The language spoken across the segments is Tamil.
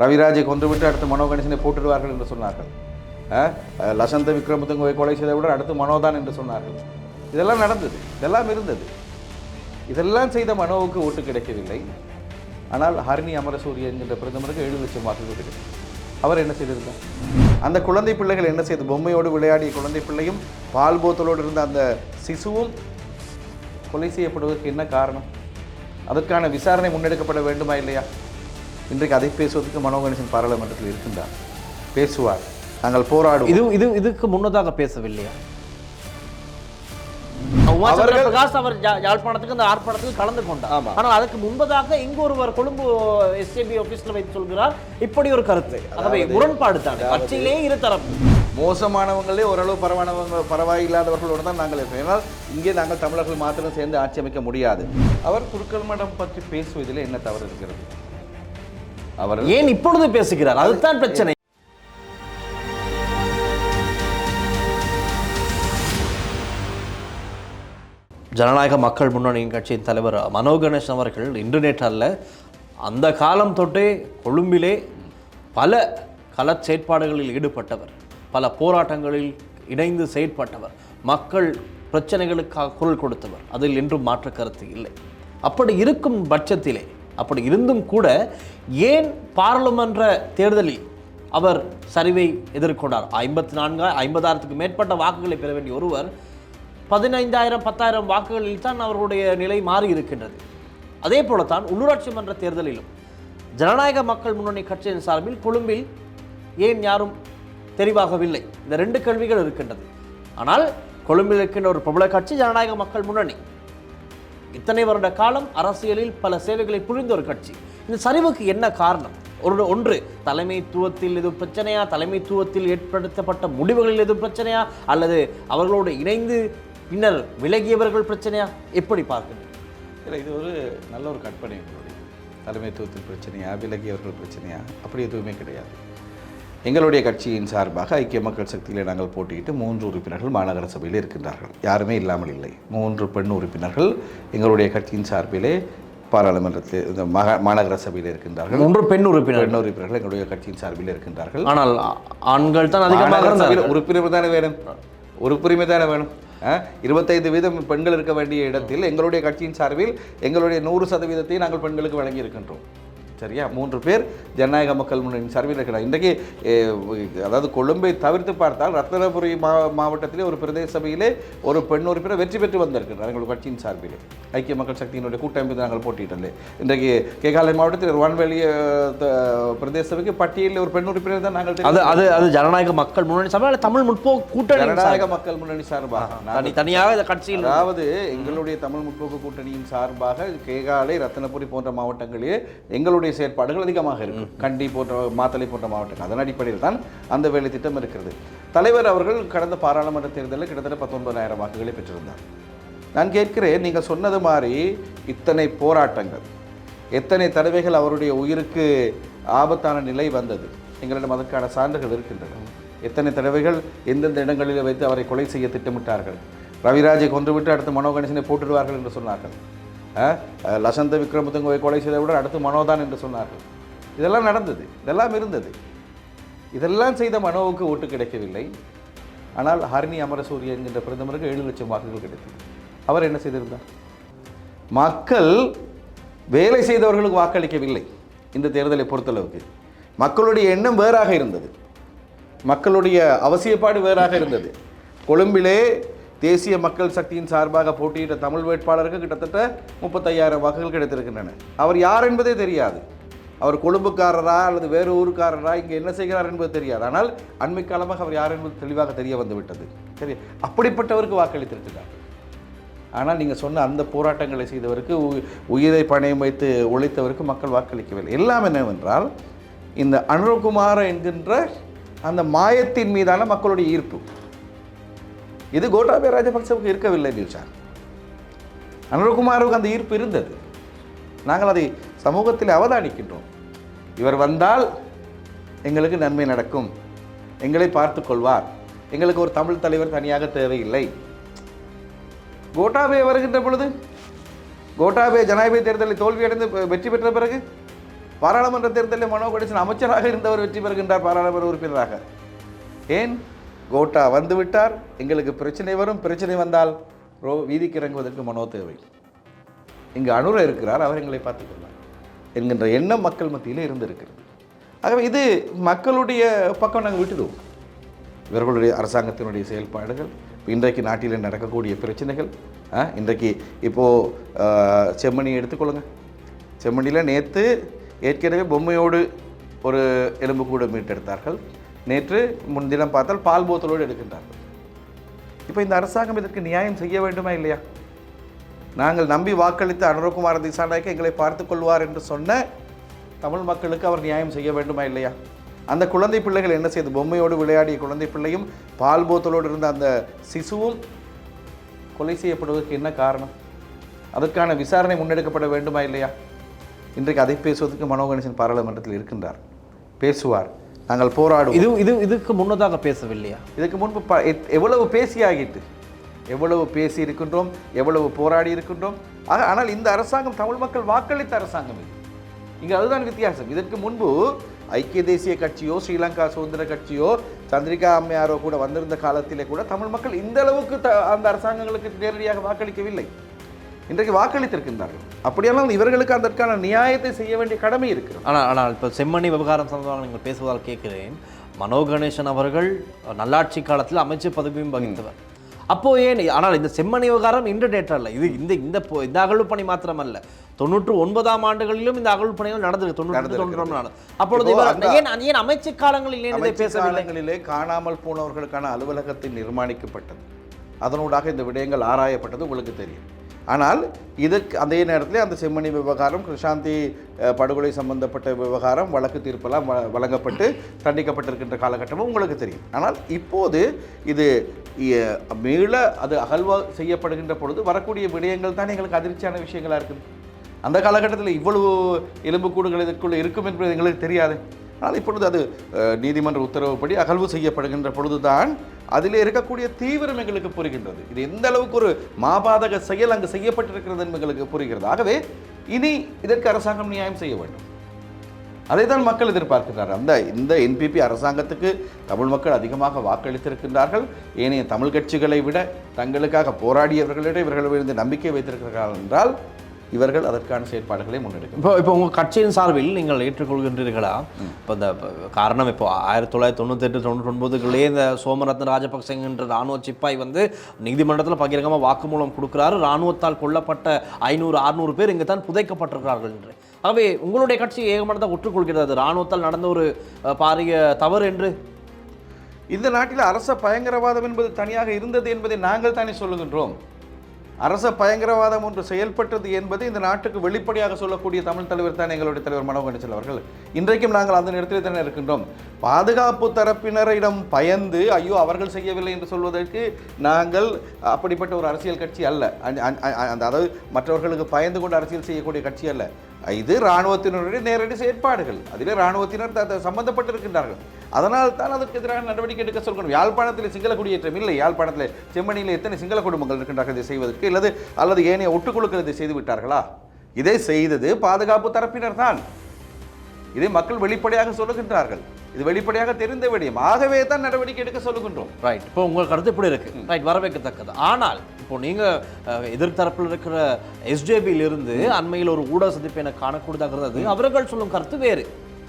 ரவிராஜை கொன்றுவிட்டு அடுத்து மனோ கணேசனை போட்டுடுவார்கள் என்று சொன்னார்கள். லசந்த விக்ரமதுங்கவை கொலை செய்தவுடன் அடுத்து மனோதான் என்று சொன்னார்கள். இதெல்லாம் நடந்தது. இதெல்லாம் இருந்தது. இதெல்லாம் செய்த மனோவுக்கு ஓட்டு கிடைக்கவில்லை. ஆனால் ஹரிணி அமரசூரிய என்கின்ற பிரதமருக்கு ஏழு லட்சம் வாக்குகள் கிடைக்கும் அவர் என்ன செய்திருந்தார்? அந்த குழந்தை பிள்ளைகள் என்ன செய்து பொம்மையோடு விளையாடிய குழந்தை பிள்ளையும் பால் போத்தலோடு இருந்த அந்த சிசுவும் கொலை செய்யப்படுவதற்கு என்ன காரணம்? அதற்கான விசாரணை முன்னெடுக்கப்பட வேண்டுமா இல்லையா? இன்றைக்கு அதை பேசுவதற்கு மனோ கணேசன் பாராளுமன்றத்தில் இருக்கின்றார். பேசுவார். நாங்கள் போராடுவோம். இது இது இதுக்கு முன்னதாக பேசவில்லையா? பிரகாஷ் அவர் யாழ்ப்பாணத்துக்கு அந்த ஆர்ப்பாட்டத்துக்கு கலந்து கொண்டார். ஆனால் அதுக்கு முன்பதாக இங்கு ஒருவர் கொழும்பு எஸ்ஏபி ஆபீஸ்ல வைத்து சொல்கிறார். இப்படி ஒரு கருத்து. ஆகவே முரண்பாடு தான். கட்சியிலே இரு தரப்பு மோசமானவங்களே ஓரளவு பரவானவங்க பரவாயில்லாதவர்களோடு தான் நாங்கள் ஏன்னால் இங்கே நாங்கள் தமிழர்கள் மாத்திரம் சேர்ந்து ஆட்சி அமைக்க முடியாது. அவர் குருக்கள் மடம் பற்றி பேசுவதில் என்ன தவறு இருக்கிறது? அவர் ஏன் இப்பொழுது பேசுகிறார்? அதுதான் பிரச்சனை. ஜனநாயக மக்கள் முன்னணியின் கட்சியின் தலைவர் மனோ கணேசன் அவர்கள் இன்று நேற்று அல்ல அந்த காலம் தொட்டே கொழும்பிலே பல கள செயற்பாடுகளில் ஈடுபட்டவர் பல போராட்டங்களில் இணைந்து செயற்பட்டவர் மக்கள் பிரச்சனைகளுக்காக குரல் கொடுத்தவர். அதில் என்றும் மாற்று கருத்து இல்லை. அப்படி இருக்கும் பட்சத்திலே அப்படி இருந்தும் கூட ஏன் பாராளுமன்ற தேர்தலில் அவர் சரிவை எதிர்கொண்டார்? ஐம்பத்தி நான்கு ஐம்பதாயிரத்துக்கு மேற்பட்ட வாக்குகளை பெற வேண்டிய ஒருவர் பதினைந்தாயிரம் பத்தாயிரம் வாக்குகளில் தான் அவர்களுடைய நிலை மாறி இருக்கின்றது. அதே போலத்தான் உள்ளூராட்சி மன்ற தேர்தலிலும் ஜனநாயக மக்கள் முன்னணி கட்சியின் சார்பில் கொழும்பில் ஏன் யாரும் தெரிவாகவில்லை? இந்த ரெண்டு கேள்விகள் இருக்கின்றது. ஆனால் கொழும்பில் இருக்கின்ற ஒரு பிரபல கட்சி ஜனநாயக மக்கள் முன்னணி. இத்தனை வருட காலம் அரசியலில் பல சேவைகளை புரிந்த ஒரு கட்சி. இந்த சரிவுக்கு என்ன காரணம்? ஒரு ஒன்று தலைமைத்துவத்தில் எதுவும் பிரச்சனையா? தலைமைத்துவத்தில் ஏற்படுத்தப்பட்ட முடிவுகளில் எதுவும் பிரச்சனையா? அல்லது அவர்களோடு இணைந்து பின்னர் விலகியவர்கள் பிரச்சனையா? எப்படி பார்க்கணும்? இல்லை இது ஒரு நல்ல ஒரு கற்பனை உங்களுடைய. தலைமைத்துவத்தில் பிரச்சனையா? விலகியவர்கள் பிரச்சனையா? அப்படி எதுவுமே கிடையாது. எங்களுடைய கட்சியின் சார்பாக ஐக்கிய மக்கள் சக்தியிலே நாங்கள் போட்டியிட்டு மூன்று உறுப்பினர்கள் மாநகர சபையில் இருக்கின்றார்கள். யாருமே இல்லாமல் இல்லை. மூன்று பெண் உறுப்பினர்கள் எங்களுடைய கட்சியின் சார்பிலே பாராளுமன்றத்தில் இந்த மகா மாநகர சபையில் இருக்கின்றார்கள். மூன்று பெண் உறுப்பினர். பெண் உறுப்பினர்கள் எங்களுடைய கட்சியின் சார்பில் இருக்கின்றார்கள். ஆனால் ஆண்கள் தான் அதிகமாக உறுப்பினர் தானே வேணும்? உறுப்புரிமை தானே வேணும்? இருபத்தைந்து வீதம் பெண்கள் இருக்க வேண்டிய இடத்தில் எங்களுடைய கட்சியின் சார்பில் எங்களுடைய நூறு சதவீதத்தை நாங்கள் பெண்களுக்கு வழங்கி இருக்கின்றோம் சரியா மூன்று பேர் ஜனநாயக மக்கள் முன்னணி சார்பில் இருக்கிறார். இன்றைக்கு அதாவது கொழும்பை தவிர்த்து பார்த்தால் ரத்னபுரி மா மாவட்டத்திலே ஒரு பிரதேச சபையிலே ஒரு பெண் உறுப்பினர் வெற்றி பெற்று வந்திருக்கிறார் எங்கள் கட்சியின் சார்பிலே. ஐக்கிய மக்கள் சக்தியினுடைய கூட்டமைப்பு நாங்கள் போட்டியிட்டோம் இன்றைக்கு கேகாலை மாவட்டத்தில் த- பிரதேச சபைக்கு பட்டியலில் ஒரு பெண் உறுப்பினர் தான் நாங்கள் அது அது அது ஜனநாயக மக்கள் முன்னணி சபை அல்லது தமிழ் முற்போக்கு கூட்டணி ஜனநாயக மக்கள் முன்னணி சார்பாக தனி தனியாக இந்த கட்சியில் அதாவது எங்களுடைய தமிழ் முற்போக்கு கூட்டணியின் சார்பாக கேகாலை ரத்தினபுரி போன்ற மாவட்டங்களிலே எங்களுடைய செயற்பாடுகள் அதிகமாக இருக்கும் கண்டி போன்ற மாத்தளை போன்ற மாவட்டங்கள். அதன் அடிப்படையில் தான் அந்த வேலை திட்டம் இருக்கிறது. தலைவர் அவர்கள் கடந்த பாராளுமன்ற தேர்தலில் கிட்டத்தட்ட பத்தொன்பதாயிரம் வாக்குகளை பெற்றிருந்தார். நான் கேட்கிறேன் நீங்கள் சொன்னது மாதிரி இத்தனை போராட்டங்கள் எத்தனை தடவைகள் அவருடைய உயிருக்கு ஆபத்தான நிலை வந்தது எங்களிடம் அதற்கான சான்றுகள் இருக்கின்றன. எத்தனை தடவைகள் எந்தெந்த இடங்களில் வைத்து அவரை கொலை செய்ய திட்டமிட்டார்கள் ரவிராஜை கொன்றுவிட்டு அடுத்து மனோ கணேசனை போட்டுடுவார்கள் என்று சொன்னார்கள். லசந்த விக்ரமதுங்கவை கொலை செய்தவுடன் அடுத்து மனோதான் என்று சொன்னார்கள். இதெல்லாம் நடந்தது. இதெல்லாம் இருந்தது. இதெல்லாம் செய்த மனோவுக்கு ஓட்டு கிடைக்கவில்லை. ஆனால் ஹரிணி அமரசூரிய என்கின்ற பிரதமருக்கு ஏழு லட்சம் வாக்குகள் கிடைத்தது. அவர் என்ன செய்திருந்தார்? மக்கள் வேலை செய்தவர்களுக்கு வாக்களிக்கவில்லை இந்த தேர்தலை பொறுத்தளவுக்கு. மக்களுடைய எண்ணம் வேறாக இருந்தது. மக்களுடைய அவசியப்பாடு வேறாக இருந்தது. கொழும்பிலே தேசிய மக்கள் சக்தியின் சார்பாக போட்டியிட்ட தமிழ் வேட்பாளருக்கு கிட்டத்தட்ட முப்பத்தையாயிரம் வாக்குகள் கிடைத்திருக்கின்றன. அவர் யார் என்பதே தெரியாது. அவர் கொழும்புக்காரரா அல்லது வேறு ஊருக்காரரா இங்கே என்ன செய்கிறார் என்பது தெரியாது. ஆனால் அண்மை காலமாக அவர் யார் என்பது தெளிவாக தெரிய வந்துவிட்டது. சரி அப்படிப்பட்டவருக்கு வாக்களித்திருக்கிறார். ஆனால் நீங்கள் சொன்ன அந்த போராட்டங்களை செய்தவருக்கு உ- உயிரை பணயம் வைத்து உழைத்தவருக்கு மக்கள் வாக்களிக்கவில்லை. எல்லாம் என்னவென்றால் இந்த அனுரகுமார் என்கின்ற அந்த மாயத்தின் மீதான மக்களுடைய ஈர்ப்பு. இது கோட்டாபய ராஜபக்சவுக்கு இருக்கவில்லை நில்ஷா அனுரகுமாருக்கு அந்த ஈர்ப்பு இருந்தது. நாங்கள் அதை சமூகத்தில் அவதானிக்கின்றோம். இவர் வந்தால் எங்களுக்கு நன்மை நடக்கும். எங்களை பார்த்து கொள்வார். எங்களுக்கு ஒரு தமிழ் தலைவர் தனியாக தேவையில்லை. கோட்டாபே வருகின்ற பொழுது கோட்டாபே ஜனாதிபதி தேர்தலில் தோல்வியடைந்து வெற்றி பெற்ற பிறகு பாராளுமன்ற தேர்தலில் மனோ கணேசன் அமைச்சராக இருந்தவர் வெற்றி பெறுகின்றார் பாராளுமன்ற உறுப்பினராக. ஏன்? கோட்டா வந்து விட்டார் எங்களுக்கு பிரச்சனை வரும். பிரச்சனை வந்தால் ரோ வீதிக்கு இறங்குவதற்கு மனோ தேவை. இங்கு அனுர இருக்கிறார். அவர் எங்களை பார்த்துக்கொள்ளார் என்கின்ற எண்ணம் மக்கள் மத்தியில் இருந்திருக்கிறது. ஆகவே இது மக்களுடைய பக்கம் நாங்கள் விட்டுடுவோம் இவர்களுடைய அரசாங்கத்தினுடைய செயல்பாடுகள் இன்றைக்கு நாட்டில் நடக்கக்கூடிய பிரச்சனைகள் இன்றைக்கு இப்போது செம்மணி எடுத்துக்கொள்ளுங்க செம்மணியில் நேற்று ஏற்கனவே பொம்மையோடு ஒரு எலும்புக்கூடு மீட்டெடுத்தார்கள். நேற்று முன்தினம் பார்த்தால் பால் போத்தலோடு எடுக்கின்றார்கள். இப்போ இந்த அரசாங்கம் இதற்கு நியாயம் செய்ய வேண்டுமா இல்லையா? நாங்கள் நம்பி வாக்களித்த அனுரகுமார திசாநாயக்க எங்களை பார்த்துக்கொள்வார் என்று சொன்ன தமிழ் மக்களுக்கு அவர் நியாயம் செய்ய வேண்டுமா இல்லையா? அந்த குழந்தை பிள்ளைகள் என்ன செய்து? பொம்மையோடு விளையாடிய குழந்தை பிள்ளையும் பால் போத்தலோடு இருந்த அந்த சிசுவும் கொலை செய்யப்படுவதற்கு என்ன காரணம்? அதற்கான விசாரணை முன்னெடுக்கப்பட வேண்டுமா இல்லையா? இன்றைக்கு அதை பேசுவதற்கு மனோ கணேசன் பாராளுமன்றத்தில் இருக்கின்றார். பேசுவார். நாங்கள் போராடுவோம். இது இது இதுக்கு முன்னதாக பேசவில்லையா? இதுக்கு முன்பு ப எவ்வளவு பேசியாகிட்டு எவ்வளவு பேசி இருக்கின்றோம் எவ்வளவு போராடி இருக்கின்றோம் ஆக ஆனால் இந்த அரசாங்கம் தமிழ் மக்கள் வாக்களித்த அரசாங்கம் இது. இங்கே அதுதான் வித்தியாசம். இதற்கு முன்பு ஐக்கிய தேசிய கட்சியோ ஸ்ரீலங்கா சுதந்திர கட்சியோ சந்திரிகா அம்மையாரோ கூட வந்திருந்த காலத்திலே கூட தமிழ் மக்கள் இந்த அளவுக்கு த அந்த அரசாங்கங்களுக்கு நேரடியாக வாக்களிக்கவில்லை. இன்றைக்கு வாக்களித்திருக்கின்றார்கள். அப்படியானால் இவர்களுக்கு அதற்கான நியாயத்தை செய்ய வேண்டிய கடமை இருக்கிறது. ஆனால் ஆனால் இப்போ செம்மணி விவகாரம் சம்பந்தமாக நீங்கள் பேசுவதால் கேட்கிறேன். மனோ கணேசன் அவர்கள் நல்லாட்சி காலத்தில் அமைச்சர் பதவியும் வகித்தவர். அப்போ ஏன் ஆனால் இந்த செம்மணி விவகாரம் இன்று டேட் அல்ல இது இந்த இந்த பொ- இந்த அகழ்வு பணி மாத்திரமல்ல. தொண்ணூற்று ஒன்பதாம் ஆண்டுகளிலும் இந்த அகழ்வு பணிகள் நடந்திருக்கு. தொண்ணூற்றி. தொண்ணூறு அப்பொழுது ஏன் ஏன் அமைச்சர் காலங்களில் இதை அமைச்சு பேசவில்லை? காலங்களிலே காணாமல் போனவர்களுக்கான அலுவலகத்தில் நிர்மாணிக்கப்பட்டது. அதனூடாக இந்த விடயங்கள் ஆராயப்பட்டது உங்களுக்கு தெரியும். ஆனால் இதற்கு அதே நேரத்தில் அந்த செம்மணி விவகாரம் கிருஷாந்தி படுகொலை சம்பந்தப்பட்ட விவகாரம் வழக்கு தீர்ப்பெல்லாம் வ- வழங்கப்பட்டு தண்டிக்கப்பட்டிருக்கின்ற காலகட்டமும் உங்களுக்கு தெரியும். ஆனால் இப்போது இது மீள அது அகழ்வா செய்யப்படுகின்ற பொழுது வரக்கூடிய விடயங்கள் தான் எங்களுக்கு அதிர்ச்சியான விஷயங்களாக இருக்குது. அந்த காலகட்டத்தில் இவ்வளவு எலும்புக்கூடுகள் இதற்குள்ளே இருக்கும் என்பது எங்களுக்கு தெரியாது. ஆனால் இப்பொழுது அது நீதிமன்ற உத்தரவுப்படி அகழ்வு செய்யப்படுகின்ற பொழுதுதான் அதிலே இருக்கக்கூடிய தீவிரம் எங்களுக்கு புரிகின்றது. இது எந்த அளவுக்கு ஒரு மாபாதக செயல் அங்கு செய்யப்பட்டிருக்கிறது எங்களுக்கு புரிகிறது. ஆகவே இனி இதற்கு அரசாங்கம் நியாயம் செய்ய வேண்டும். அதைத்தான் மக்கள் எதிர்பார்க்கிறார் அந்த இந்த என்பிபி அரசாங்கத்துக்கு தமிழ் மக்கள் அதிகமாக வாக்களித்திருக்கின்றார்கள். ஏனைய தமிழ் கட்சிகளை விட தங்களுக்காக போராடியவர்களிடம் இவர்கள் நம்பிக்கை வைத்திருக்கிறார்கள் என்றால் இவர்கள் அதற்கான செயற்பாடுகளை முன்னெடுக்கும் இப்போ இப்போ உங்கள் கட்சியின் சார்பில் நீங்கள் ஏற்றுக்கொள்கின்றீர்களா? இப்போ இந்த காரணம் இப்போ ஆயிரத்தி தொள்ளாயிரத்தி தொண்ணூத்தெட்டு தொண்ணூற்றி ஒன்பதுகளே இந்த சோமரத்ன ராஜபக்சேங்கிற ராணுவ சிப்பாய் வந்து நீதிமன்றத்தில் பகிரங்கமாக வாக்குமூலம் கொடுக்குறாரு. ராணுவத்தால் கொல்லப்பட்ட ஐநூறு அறுநூறு பேர் இங்கே தான் புதைக்கப்பட்டிருக்கிறார்கள் என்று. ஆகவே உங்களுடைய கட்சி ஏகமனதாக ஒற்றுக்கொள்கிறது. ராணுவத்தால் நடந்த ஒரு பாரிய தவறு என்று? இந்த நாட்டில் அரச பயங்கரவாதம் என்பது தனியாக இருந்தது என்பதை நாங்கள் தானே சொல்லுகின்றோம். அரச பயங்கரவாதம் ஒன்று செயல்பட்டது என்பது இந்த நாட்டுக்கு வெளிப்படையாக சொல்லக்கூடிய தமிழ் தலைவர் தான் எங்களுடைய தலைவர் மனோ கணேசன் அவர்கள். இன்றைக்கும் நாங்கள் அந்த நேரத்தில் தானே இருக்கின்றோம். பாதுகாப்பு தரப்பினரிடம் பயந்து ஐயோ அவர்கள் செய்யவில்லை என்று சொல்வதற்கு நாங்கள் அப்படிப்பட்ட ஒரு அரசியல் கட்சி அல்ல. அ- அந்த அதாவது மற்றவர்களுக்கு பயந்து கொண்டு அரசியல் செய்யக்கூடிய கட்சி அல்ல. இது இராணுவத்தினருடைய நேரடி செயற்பாடுகள். அதிலே இராணுவத்தினர் த- சம்பந்தப்பட்டிருக்கின்றார்கள். அதனால் தான் அதற்கு எதிராக நடவடிக்கை எடுக்க சொல்கிறோம். யாழ்ப்பாணத்தில் சிங்கள குடியேற்றம் இல்லை. யாழ்ப்பாணத்தில் செம்மணியில் எத்தனை சிங்கள குடும்பங்கள் இருக்கின்றார்கள் இதை செய்வதற்கு? அல்லது அல்லது ஏனைய ஒட்டுக்குழுக்கள் இதை செய்து விட்டார்களா? இதை செய்தது பாதுகாப்பு தரப்பினர் தான். இதை மக்கள் வெளிப்படையாக சொல்லுகின்றார்கள். இது வெளிப்படையாக தெரிந்த விடயம். ஆகவே தான் நடவடிக்கை எடுக்க சொல்லுகின்றோம். ரைட் இப்போ உங்கள் கருத்து இப்படி இருக்கு? ரைட் வரவேற்கத்தக்கது. ஆனால் இப்போ நீங்க அஹ், எதிர்த்தரப்பில் இருக்கிற எஸ்ஜேபியில் இருந்து அண்மையில் ஒரு ஊடக சந்திப்பை எனக்கு காணக்கூடியதாகிறது. அவர்கள் சொல்லும் கருத்து வேறு.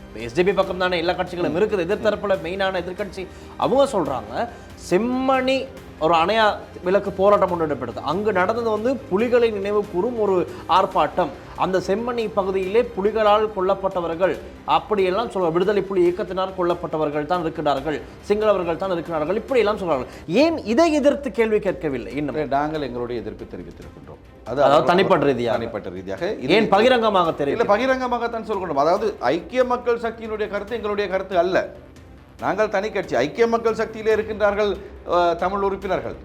இப்போ பக்கம் தானே எல்லா கட்சிகளும் இருக்குது. எதிர்த்தரப்புல மெயினான எதிர்க்கட்சி அவங்க சொல்றாங்க. செம்மணி ஒரு அணையா விலக்கு போராட்டம் முன்னெடுப்படுது அங்கு நடந்தது வந்து புலிகளை நினைவு கூறும் ஒரு ஆர்ப்பாட்டம். அந்த செம்மணி பகுதியிலே புலிகளால் கொல்லப்பட்டவர்கள் அப்படியெல்லாம் சொல்ல விடுதலை புலி இயக்கத்தினால் கொல்லப்பட்டவர்கள் தான் இருக்கிறார்கள். சிங்களவர்கள் தான் இருக்கிறார்கள். இப்படியெல்லாம் சொல்றார்கள் ஏன் இதை எதிர்த்து கேள்வி கேட்கவில்லை? இன்னும். நாங்கள் எங்களுடைய எதிர்ப்பு தெரிவித்திருக்கின்றோம். அது அதாவது தனிப்பட்ட ரீதியாக. தனிப்பட்ட ரீதியாக ஏன் பகிரங்கமாக தெரியும் இல்ல பகிரங்கமாகத்தான் சொல்கிறோம் அதாவது ஐக்கிய மக்கள் சக்தியினுடைய கருத்து எங்களுடைய கருத்து அல்ல. நாங்கள் தனி கட்சி ஐக்கிய மக்கள் சக்தியிலே இருக்கின்றார்கள் தமிழ் உறுப்பினர்கள்.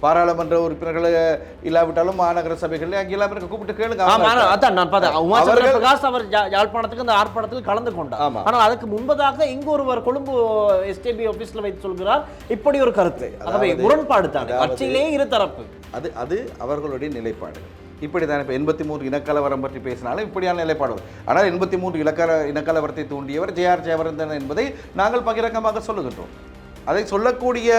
பாராளுமன்ற உறுப்பினர்கள் இல்லாவிட்டாலும் மாநகர சபைகளில் அங்கே எல்லாம் கூப்பிட்டு கேளுங்க. அதான் நான் பார்த்தேன். பிரகாஷ் அவர் யாழ்ப்பாணத்துக்கு அந்த ஆர்ப்பாட்டத்துக்கு கலந்து கொண்டார். ஆனால் அதுக்கு முன்பதாக இங்கு ஒருவர் கொழும்பு எஸ்டிபி ஆபீஸ்ல வைத்து சொல்கிறார் இப்படி ஒரு கருத்து. அதாவது- முரண்பாடு தானே. கட்சியிலே இரு தரப்பு அது அது அவர்களுடைய நிலைப்பாடு. இப்படி தான் இப்போ எண்பத்தி மூன்று இனக்கலவரம் பற்றி பேசினாலும் இப்படியான நிலைப்பாடு ஆனால் எண்பத்தி மூன்று இலக்கல இனக்கலவரத்தை தூண்டியவர் ஜேஆர் ஜெயவர்தன் என்பதை நாங்கள் பகிரங்கமாக சொல்லுகின்றோம். அதை சொல்லக்கூடிய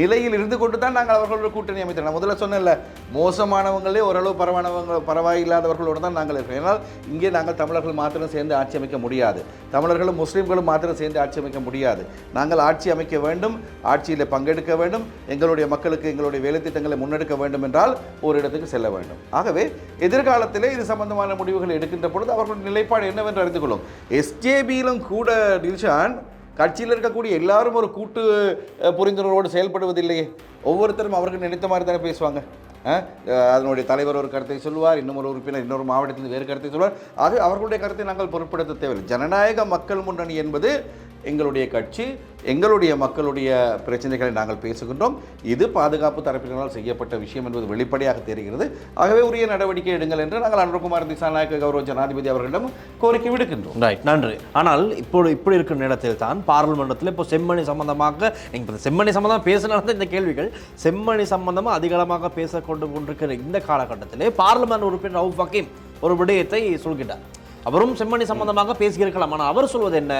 நிலையில் இருந்து கொண்டு தான் நாங்கள் அவர்களோட கூட்டணி அமைத்தோம். நான் முதல்ல சொன்னேன்ல மோசமானவங்களே ஓரளவு பரவானவங்க பரவாயில்லாதவர்களோடு தான் நாங்கள் இருக்கோம் ஏன்னால் இங்கே நாங்கள் தமிழர்கள் மாத்திரம் சேர்ந்து ஆட்சி அமைக்க முடியாது. தமிழர்களும் முஸ்லீம்களும் மாத்திரம் சேர்ந்து ஆட்சி அமைக்க முடியாது. நாங்கள் ஆட்சி அமைக்க வேண்டும் ஆட்சியில் பங்கெடுக்க வேண்டும் எங்களுடைய மக்களுக்கு எங்களுடைய வேலைத்திட்டங்களை முன்னெடுக்க வேண்டும் என்றால் ஒரு இடத்துக்கு செல்ல வேண்டும். ஆகவே எதிர்காலத்திலே இது சம்பந்தமான முடிவுகள் எடுக்கின்ற பொழுது அவர்களுடைய நிலைப்பாடு என்னவென்று அறிந்து கொள்ளும். எஸ்ஜேபியிலும் கூட டில்ஷான் கட்சியில் இருக்கக்கூடிய எல்லாரும் ஒரு கூட்டு புரிந்துணர்வோடு செயல்படுவதில்லையே. ஒவ்வொருத்தரும் அவருக்கு நினைத்த மாதிரி தானே பேசுவாங்க. அதனுடைய தலைவர் ஒரு கருத்தை சொல்வார் இன்னும் ஒரு உறுப்பினர் இன்னொரு மாவட்டத்தில் வேறு கருத்தை சொல்வார் அது அவர்களுடைய கருத்தை நாங்கள் பொருட்படுத்த தேவையில்லை. ஜனநாயக மக்கள் முன்னணி என்பது எங்களுடைய கட்சி எங்களுடைய மக்களுடைய பிரச்சனைகளை நாங்கள் பேசுகின்றோம். இது பாதுகாப்பு தரப்பினரால் செய்யப்பட்ட விஷயம் என்பது வெளிப்படையாக தெரிகிறது. ஆகவே உரிய நடவடிக்கை எடுங்கள் என்று நாங்கள் அனுரகுமார் திசாநாயக்க கௌரவ ஜனாதிபதி அவர்களிடம் கோரிக்கை விடுக்கின்றோம். ரைட் நன்றி. ஆனால் இப்போ இப்படி இருக்கிற நேரத்தில் தான் பாராளுமன்றத்தில் இப்போ செம்மணி சம்பந்தமாக இப்போ செம்மணி சம்பந்தமாக பேசினால தான் இந்த கேள்விகள் செம்மணி சம்பந்தமாக அதிகளமாக பேசக்கொண்டு கொண்டிருக்கிற இந்த காலகட்டத்திலே பார்லிமெண்ட் உறுப்பினர் ரவுஃப் ஹக்கீம் ஒரு விடயத்தை சொல்கிறார் அவரும் செம்மணி சம்பந்தமாக பேசியிருக்கலாம் ஆனால் அவர் சொல்வது என்ன?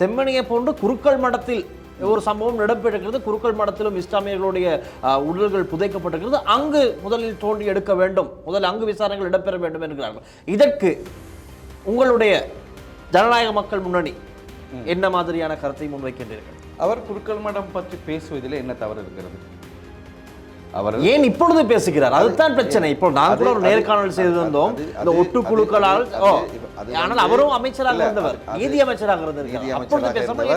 செம்மணியை போன்று குருக்கள் மடத்தில் ஒரு சம்பவம் இடம்பெற்றிருக்கிறது குருக்கள் மடத்திலும் இஸ்லாமியர்களுடைய உடல்கள் புதைக்கப்பட்டிருக்கிறது. அங்கு முதலில் தோண்டி எடுக்க வேண்டும். முதல் அங்கு விசாரணைகள் இடம்பெற வேண்டும் என்கிறார்கள். இதற்கு உங்களுடைய ஜனநாயக மக்கள் முன்னணி என்ன மாதிரியான கருத்தை முன்வைக்கின்றீர்கள்? அவர் குருக்கள் மடம் பற்றி பேசுவதில் என்ன தவறு இருக்கிறது? அவர் ஏன் இப்பொழுது பேசுகிறார்? அதுதான் பிரச்சனை. இப்போ நான் கூட ஒரு நேர்காணல் செய்திருந்தோம். இந்த ஓ அது ஆனால் அவரும் அமைச்சராக இருந்தவர். நீதி அமைச்சராக இருந்தவர்.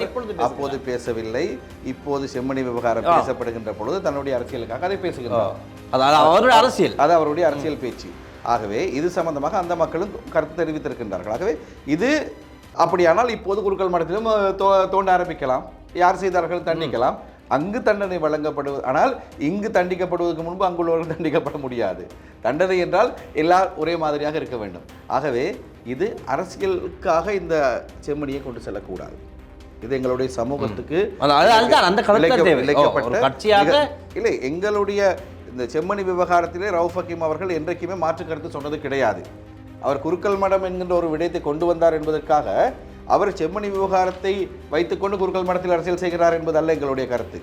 இப்பொழுது அப்போது? பேசவில்லை. இப்போது செம்மணி விவகாரம். பேசப்படுகின்ற பொழுது தன்னுடைய அரசியலுக்காக அதை பேசுகிறார் அதாவது அவருடைய அரசியல். அது அவருடைய அரசியல் பேச்சு. ஆகவே இது சம்பந்தமாக அந்த மக்களும் கருத்து தெரிவித்திருக்கின்றார்கள். ஆகவே இது அப்படியானால் இப்போது குருக்கள் மடத்திலும் தோண்ட ஆரம்பிக்கலாம். யார் செய்தார்கள்? தண்டிக்கலாம். அங்கு தண்டனை வழங்கப்படுவது ஆனால் இங்கு தண்டிக்கப்படுவதற்கு முன்பு அங்குள்ளவர்கள் தண்டிக்கப்பட முடியாது. தண்டனை என்றால் எல்லாம் ஒரே மாதிரியாக இருக்க வேண்டும். ஆகவே இது அரசியலுக்காக இந்த செம்மணியை கொண்டு செல்லக்கூடாது. இது எங்களுடைய சமூகத்துக்கு அந்த இல்லை எங்களுடைய இந்த செம்மணி விவகாரத்திலே ரவுஃப் ஹக்கீம் அவர்கள் என்றைக்குமே மாற்று கருத்து சொன்னது கிடையாது. அவர் குருக்கள் மடம் என்கின்ற ஒரு விடயத்தை கொண்டு வந்தார் என்பதற்காக அவர் செம்மணி விவகாரத்தை வைத்துக்கொண்டு குருக்கள் மடத்தில் அரசியல் செய்கிறார் என்பதல்ல எங்களுடைய கருத்து.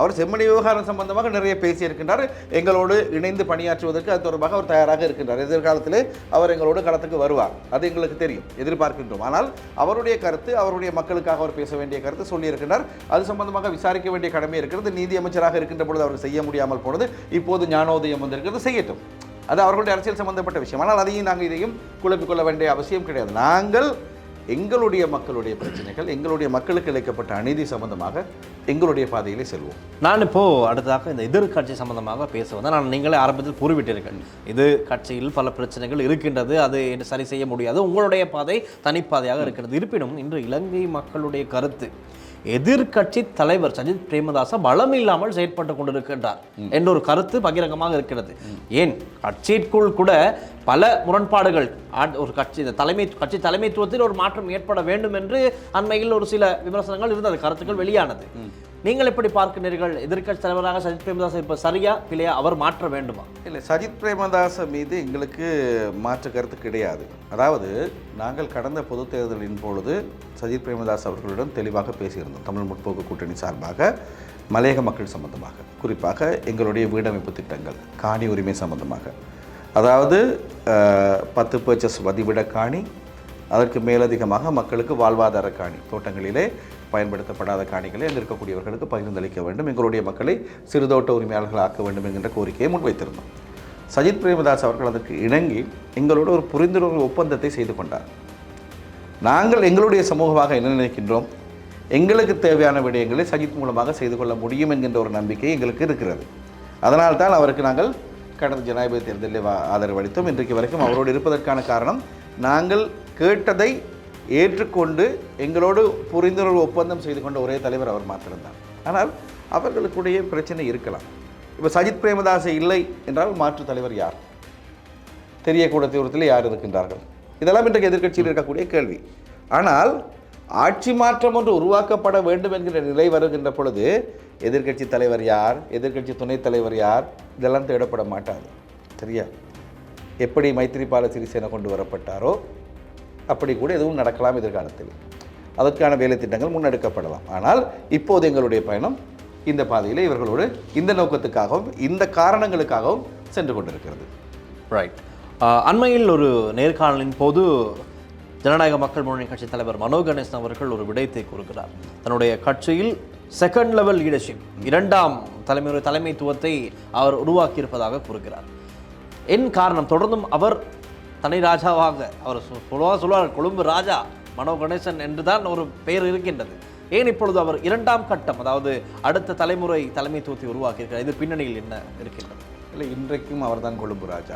அவர் செம்மணி விவகாரம் சம்பந்தமாக நிறைய பேசியிருக்கின்றார். எங்களோடு இணைந்து பணியாற்றுவதற்கு அது தொடர்பாக அவர் தயாராக இருக்கின்றார். எதிர்காலத்தில் அவர் எங்களோடு களத்துக்கு வருவார். அது எங்களுக்கு தெரியும். எதிர்பார்க்கின்றோம். ஆனால் அவருடைய கருத்து அவருடைய மக்களுக்காக அவர் பேச வேண்டிய கருத்து சொல்லியிருக்கின்றார். அது சம்பந்தமாக விசாரிக்க வேண்டிய கடமை இருக்கிறது. நீதி அமைச்சராக இருக்கின்ற பொழுது அவர் செய்ய முடியாமல் போனது. இப்போது ஞானோதயம் வந்திருக்கிறது. செய்யட்டும். அது அவர்களுடைய அரசியல் சம்பந்தப்பட்ட விஷயம். ஆனால் அதையும் நாங்கள் இதையும் குழப்பிக்கொள்ள வேண்டிய அவசியம் கிடையாது. நாங்கள் எங்களுடைய மக்களுடைய பிரச்சனைகள் எங்களுடைய மக்களுக்கு இழைக்கப்பட்ட அநீதி சம்பந்தமாக எங்களுடைய பாதையிலே செல்வோம். நான் இப்போ அடுத்ததாக இந்த எதிர்க்கட்சி சம்பந்தமாக பேச வந்தேன். நான் நீங்களே ஆரம்பத்தில் கூறிவிட்டீர்கள். இது கட்சியில் பல பிரச்சனைகள் இருக்கின்றது. அது என்ன சரி செய்ய முடியாது. உங்களுடைய பாதை தனிப்பாதையாக இருக்கிறது. இருப்பினும் இன்று இலங்கை மக்களுடைய கருத்து எதிர்க்கட்சி தலைவர் சஜித் பிரேமதாச பலம் இல்லாமல் செயற்பட்டு கொண்டிருக்கின்றார் என்ற ஒரு கருத்து பகிரங்கமாக இருக்கிறது. ஏன்? கட்சிக்குள் கூட பல முரண்பாடுகள் ஒரு கட்சி தலைமை கட்சி தலைமைத்துவத்தில் ஒரு மாற்றம் ஏற்பட வேண்டும் என்று அண்மையில் ஒரு சில விமர்சனங்கள் இருந்தது கருத்துக்கள் வெளியானது. நீங்கள் எப்படி பார்க்கிறீர்கள் எதிர்க்கட்சி தலைவராக சஜித் பிரேமதாஸ் இப்போ சரியா பிள்ளையா அவர் மாற்ற வேண்டுமா? இல்லை சஜித் பிரேமதாச மீது எங்களுக்கு மாற்று கருத்து கிடையாது. அதாவது நாங்கள் கடந்த பொதுத் தேர்தலின் பொழுது சஜித் பிரேமதாஸ் அவர்களிடம் தெளிவாக பேசியிருந்தோம். தமிழ் முற்போக்கு கூட்டணி சார்பாக மலையக மக்கள் சம்பந்தமாக. குறிப்பாக எங்களுடைய வீடமைப்பு திட்டங்கள் காணி உரிமை சம்பந்தமாக. அதாவது பத்து பர்ச்சஸ் வதிவிட காணி அதற்கு மேலதிகமாக மக்களுக்கு வாழ்வாதார காணி தோட்டங்களிலே பயன்படுத்தப்படாத காணிகளை அங்கு இருக்கக்கூடியவர்களுக்கு பகிர்ந்தளிக்க வேண்டும். எங்களுடைய மக்களை சிறுதோட்ட உரிமையாளர்கள் ஆக்க வேண்டும் என்கின்ற கோரிக்கையை முன்வைத்திருந்தோம். சஜித் பிரேமதாஸ் அவர்கள் அதற்கு இணங்கி எங்களோட ஒரு புரிந்துணர்வு ஒப்பந்தத்தை செய்து கொண்டார். நாங்கள் எங்களுடைய சமூகமாக என்ன நினைக்கின்றோம்? எங்களுக்கு தேவையான விடயங்களை சஜித் மூலமாக செய்து கொள்ள முடியும் என்கின்ற ஒரு நம்பிக்கை எங்களுக்கு இருக்கிறது. அதனால்தான் அவருக்கு நாங்கள் கடந்த ஜனாதிபதி தேர்தலில் ஆதரவளித்தோம் ஆதரவு அளித்தோம். இன்றைக்கு வரைக்கும் அவரோடு இருப்பதற்கான காரணம் நாங்கள் கேட்டதை ஏற்றுக்கொண்டு எங்களோடு புரிந்துணர்வு ஒப்பந்தம் செய்து கொண்ட ஒரே தலைவர் அவர் மாத்திரம்தான். ஆனால் அவர்களுக்குடைய பிரச்சனை இருக்கலாம். இப்போ சஜித் பிரேமதாஸ் இல்லை என்றால் மாற்று தலைவர் யார்? தெரியக்கூட தீவிரத்தில் யார் இருக்கின்றார்கள்? இதெல்லாம் இன்றைக்கு எதிர்கட்சியில் இருக்கக்கூடிய கேள்வி. ஆனால் ஆட்சி மாற்றம் ஒன்று உருவாக்கப்பட வேண்டும் என்கிற நிலை வருகின்ற பொழுது எதிர்க்கட்சி தலைவர் யார்? எதிர்க்கட்சி துணைத் தலைவர் யார்? இதெல்லாம் தேடப்பட மாட்டாது. சரியா? எப்படி மைத்திரிபால சிறிசேன கொண்டு வரப்பட்டாரோ அப்படி கூட எதுவும் நடக்கலாம் எதிர்காலத்தில். அதற்கான வேலை திட்டங்கள் முன்னெடுக்கப்படலாம். ஆனால் இப்போது எங்களுடைய பயணம் இந்த பாதையில் இவர்களோடு இந்த நோக்கத்துக்காகவும் இந்த காரணங்களுக்காகவும் சென்று கொண்டிருக்கிறது. ரைட் அண்மையில் ஒரு நேர்காணலின் போது ஜனநாயக மக்கள் முன்னணி கட்சி தலைவர் மனோ கணேசன் அவர்கள் ஒரு விடயத்தை கூறுகிறார். தன்னுடைய கட்சியில் செகண்ட் லெவல் லீடர்ஷிப் இரண்டாம் தலைமை தலைமைத்துவத்தை அவர் உருவாக்கியிருப்பதாக கூறுகிறார். என் காரணம் தொடர்ந்தும் அவர் தனி ராஜாவாக அவர் சொ- பொதுவாக சொல்வார் கொழும்பு ராஜா மனோ கணேசன் என்றுதான் ஒரு பெயர் இருக்கின்றது. ஏன் இப்பொழுது அவர் இரண்டாம் கட்டம் அதாவது அடுத்த தலைமுறை தலைமைத்துவத்தை உருவாக்கியிருக்கிறார்? இது பின்னணியில் என்ன இருக்கின்றது? இல்லை இன்றைக்கும் அவர்தான் கொழும்பு ராஜா.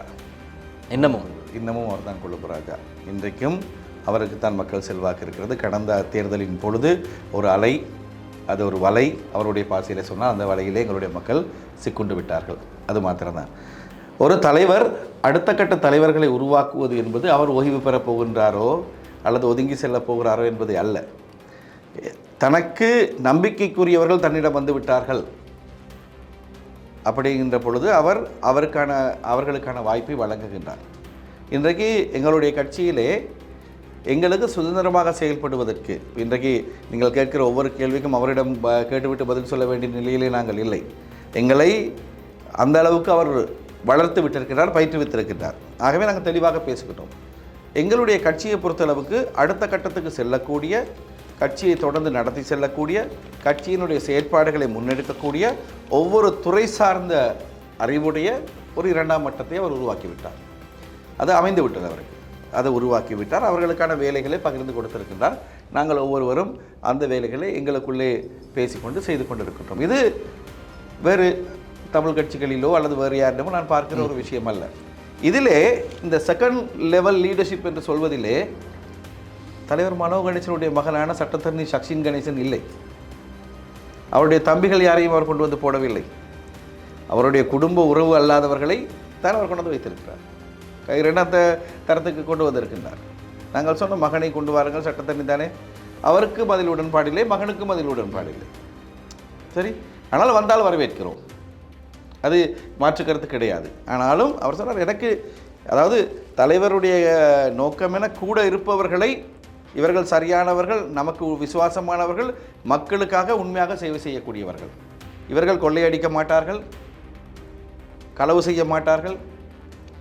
என்னமும் இன்னமும் அவர்தான் கொழும்பு ராஜா. இன்றைக்கும் அவருக்கு தான் மக்கள் செல்வாக்கு இருக்கிறது கடந்த தேர்தலின் பொழுது ஒரு அலை அது ஒரு வலை அவருடைய பாசையில சொன்னால் அந்த வலையிலே எங்களுடைய மக்கள் சிக்குண்டு விட்டார்கள். அது மாத்திரம்தான். ஒரு தலைவர் அடுத்த கட்ட தலைவர்களை உருவாக்குவது என்பது அவர் ஓய்வு பெறப் போகின்றாரோ அல்லது ஒதுங்கி செல்லப் போகிறாரோ என்பது அல்ல. தனக்கு நம்பிக்கைக்குரியவர்கள் தன்னிடம் வந்து விட்டார்கள் அப்படிங்கின்ற பொழுது அவர் அவருக்கான அவர்களுக்கான வாய்ப்பை வழங்குகின்றார். இன்றைக்கு எங்களுடைய கட்சியிலே எங்களுக்கு சுதந்திரமாக செயல்படுவதற்கு இன்றைக்கு நீங்கள் கேட்கிற ஒவ்வொரு கேள்விக்கும் அவரிடம் கேட்டுவிட்டு பதில் சொல்ல வேண்டிய நிலையிலே நாங்கள் இல்லை. எங்களை அந்த அளவுக்கு அவர் வளர்த்து விட்டிருக்கிறார் பயிற்றுவித்திருக்கிறார் ஆகவே நாங்கள் தெளிவாக பேசிக்கிட்டோம் எங்களுடைய கட்சியை பொறுத்தளவுக்கு அடுத்த கட்டத்துக்கு செல்லக்கூடிய கட்சியை தொடர்ந்து நடத்தி செல்லக்கூடிய கட்சியினுடைய செயற்பாடுகளை முன்னெடுக்கக்கூடிய ஒவ்வொரு துறை சார்ந்த அறிவுடைய ஒரு இரண்டாம் மட்டத்தை அவர் உருவாக்கிவிட்டார். அது அமைந்து விட்டது அவருக்கு. அதை உருவாக்கி விட்டார் அவர்களுக்கான வேலைகளை பகிர்ந்து கொடுத்திருக்கின்றார். நாங்கள் ஒவ்வொருவரும் அந்த வேலைகளை எங்களுக்குள்ளே பேசிக்கொண்டு செய்து கொண்டிருக்கின்றோம். இது வேறு தமிழ் கட்சிகளிலோ அல்லது வேறு யாரிடமோ நான் பார்க்கிற ஒரு விஷயம் அல்ல இதிலே இந்த செகண்ட் லெவல் லீடர்ஷிப் என்று சொல்வதிலே தலைவர் மனோ கணேசனுடைய மகனான சட்டத்தரணி சக்ஷின் கணேசன் இல்லை. அவருடைய தம்பிகள் யாரையும் அவர் கொண்டு வந்து போடவில்லை. அவருடைய குடும்ப உறவு அல்லாதவர்களை தான் அவர் கொண்டு வந்து வைத்திருக்கிறார். கை இரண்டாம் தரத்துக்கு கொண்டு வந்திருக்கின்றார். நாங்கள் சொன்ன மகனை கொண்டு வாருங்கள் சட்டத்தண்ணி தானே. அவருக்கு பதில் உடன்பாடில்லை மகனுக்கும் பதில் உடன்பாடில்லை சரி? ஆனால் வந்தால் வரவேற்கிறோம். அது மாற்று கருத்து கிடையாது. ஆனாலும் அவர் சொன்னார் எனக்கு அதாவது தலைவருடைய நோக்கம் என கூட இருப்பவர்களை இவர்கள் சரியானவர்கள் நமக்கு விசுவாசமானவர்கள் மக்களுக்காக உண்மையாக சேவை செய்யக்கூடியவர்கள். இவர்கள் கொள்ளையடிக்க மாட்டார்கள் களவு செய்ய மாட்டார்கள்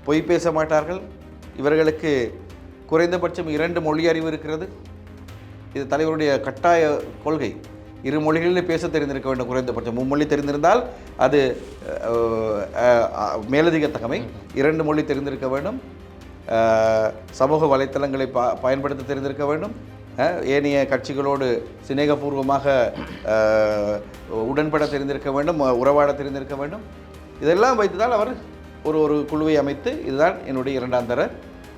பொய் பேச மாட்டார்கள். இவர்களுக்கு குறைந்தபட்சம் இரண்டு மொழி அறிவு இருக்கிறது. இது தலைவருடைய கட்டாய கொள்கை. இரு மொழிகளில் பேச தெரிந்திருக்க வேண்டும் குறைந்தபட்சம். மும்மொழி தெரிந்திருந்தால் அது மேலதிக தகமை. இரண்டு மொழி தெரிந்திருக்க வேண்டும். சமூக வலைத்தளங்களை பா பயன்படுத்த தெரிந்திருக்க வேண்டும். ஏனைய கட்சிகளோடு சிநேகபூர்வமாக உடன்பட தெரிந்திருக்க வேண்டும் உறவாட தெரிந்திருக்க வேண்டும். இதெல்லாம் வைத்துதான் அவர் ஒரு ஒரு குழுவை அமைத்து இதுதான் என்னுடைய இரண்டாம் தர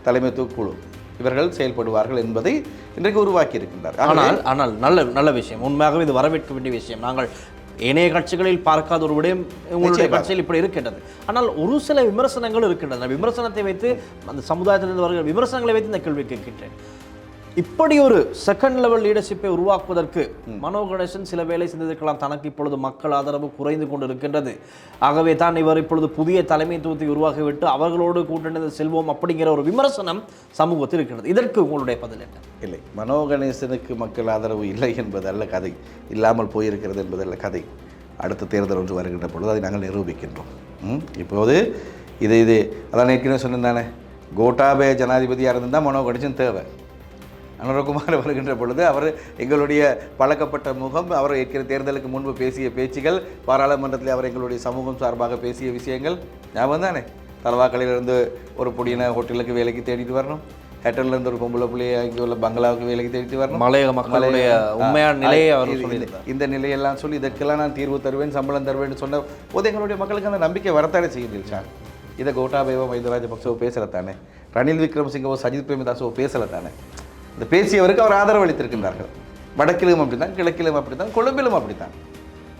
தலைமைத்துவ குழு இவர்கள் செயல்படுவார்கள் என்பதை இன்றைக்கு உருவாக்கி இருக்கின்றார் ஆனால் ஆனால் நல்ல நல்ல விஷயம். உண்மையாகவே இது வரவேற்க வேண்டிய விஷயம். நாங்கள் ஏனைய கட்சிகளில் பார்க்காத ஒரு விடயம் உங்களுடைய. கட்சியில் இப்படி இருக்கின்றது. ஆனால் ஒரு சில விமர்சனங்கள் இருக்கின்றன. விமர்சனத்தை வைத்து அந்த சமுதாயத்திலிருந்து வருகிற விமர்சனங்களை வைத்து இந்த கேள்வி கேட்கின்றேன். இப்படி ஒரு செகண்ட் லெவல் லீடர்ஷிப்பை உருவாக்குவதற்கு மனோ கணேசன் சில வேலை செய்திருக்கலாம் தனக்கு இப்பொழுது மக்கள் ஆதரவு குறைந்து கொண்டு இருக்கின்றது ஆகவே தான் இவர் இப்பொழுது புதிய தலைமைத்துவத்தை உருவாக்கிவிட்டு அவர்களோடு கூட்டணிந்து செல்வோம் அப்படிங்கிற ஒரு விமர்சனம் சமூகத்தில் இருக்கின்றது இதற்கு உங்களுடைய பதில் என்ன? இல்லை. மனோ கணேசனுக்கு மக்கள் ஆதரவு இல்லை என்பதல்ல கதை. இல்லாமல் போயிருக்கிறது என்பதல்ல கதை. அடுத்த தேர்தல் ஒன்று வருகின்ற பொழுது அதை நாங்கள் நிரூபிக்கின்றோம். இப்போது இது இது. அதான் ஏற்கனவே சொன்னேன் தானே. கோட்டாபே ஜனாதிபதியாக இருந்தால் மனோ கணேசன் தேவை. அனுரகுமார் வருகின்ற பொழுது அவர் எங்களுடைய பழக்கப்பட்ட முகம் அவர் தேர்தலுக்கு முன்பு பேசிய பேச்சுகள் பாராளுமன்றத்தில் அவர் எங்களுடைய சமூகம் சார்பாக பேசிய விஷயங்கள் ஞாபகம் தானே? தலவாக்கலையிலிருந்து ஒரு பொடியின ஹோட்டலுக்கு வேலைக்கு தேடிட்டு வரணும். ஹேட்டல்ல இருந்து ஒரு பொம்பளை பிள்ளைய இங்கே உள்ள பங்களாவுக்கு வேலைக்கு தேடிட்டு வரணும். மலையக மக்களுடைய உண்மையான நிலையை அவர் இந்த நிலையெல்லாம் சொல்லி இதற்கெல்லாம் நான் தீர்வு தருவேன் சம்பளம் தருவேன்னு சொன்ன போது எங்களுடைய மக்களுக்கு அந்த நம்பிக்கை வரத்தானே செய்யுது சார்? இதை கோட்டாபயவோ மைந்த ராஜபக்சவோ பேசல தானே ரணில் விக்ரமசிங்கவோ சஜித் பிரேமதாசவோ பேசல தானே இந்த பேசியவருக்கு அவர் ஆதரவு அளித்திருக்கின்றார்கள். வடக்கிலும் அப்படித்தான் கிழக்கிலும் அப்படித்தான் கொழும்பிலும் அப்படித்தான்.